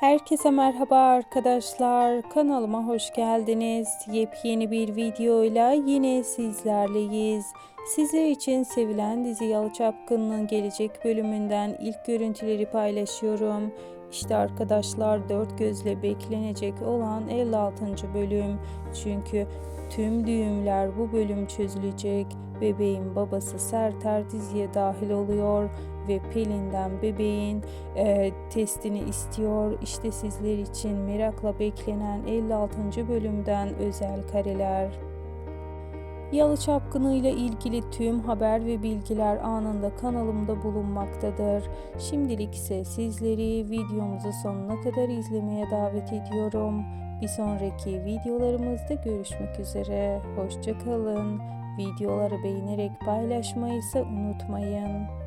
Herkese merhaba arkadaşlar. Kanalıma hoş geldiniz. Yepyeni bir videoyla yine sizlerleyiz. Sizler için sevilen dizi Yalı Çapkın'ın gelecek bölümünden ilk görüntüleri paylaşıyorum. İşte arkadaşlar dört gözle beklenecek olan 56. bölüm. Çünkü tüm düğümler bu bölüm çözülecek. Bebeğin babası Serter diziye dahil oluyor ve Pelin'den bebeğin e, testini istiyor. İşte sizler için merakla beklenen 56. bölümden özel kareler. Yalı Çapkını ile ilgili tüm haber ve bilgiler anında kanalımda bulunmaktadır. Şimdilik ise sizleri videomuzu sonuna kadar izlemeye davet ediyorum. Bir sonraki videolarımızda görüşmek üzere. Hoşçakalın. Videoları beğenerek paylaşmayı ise unutmayın.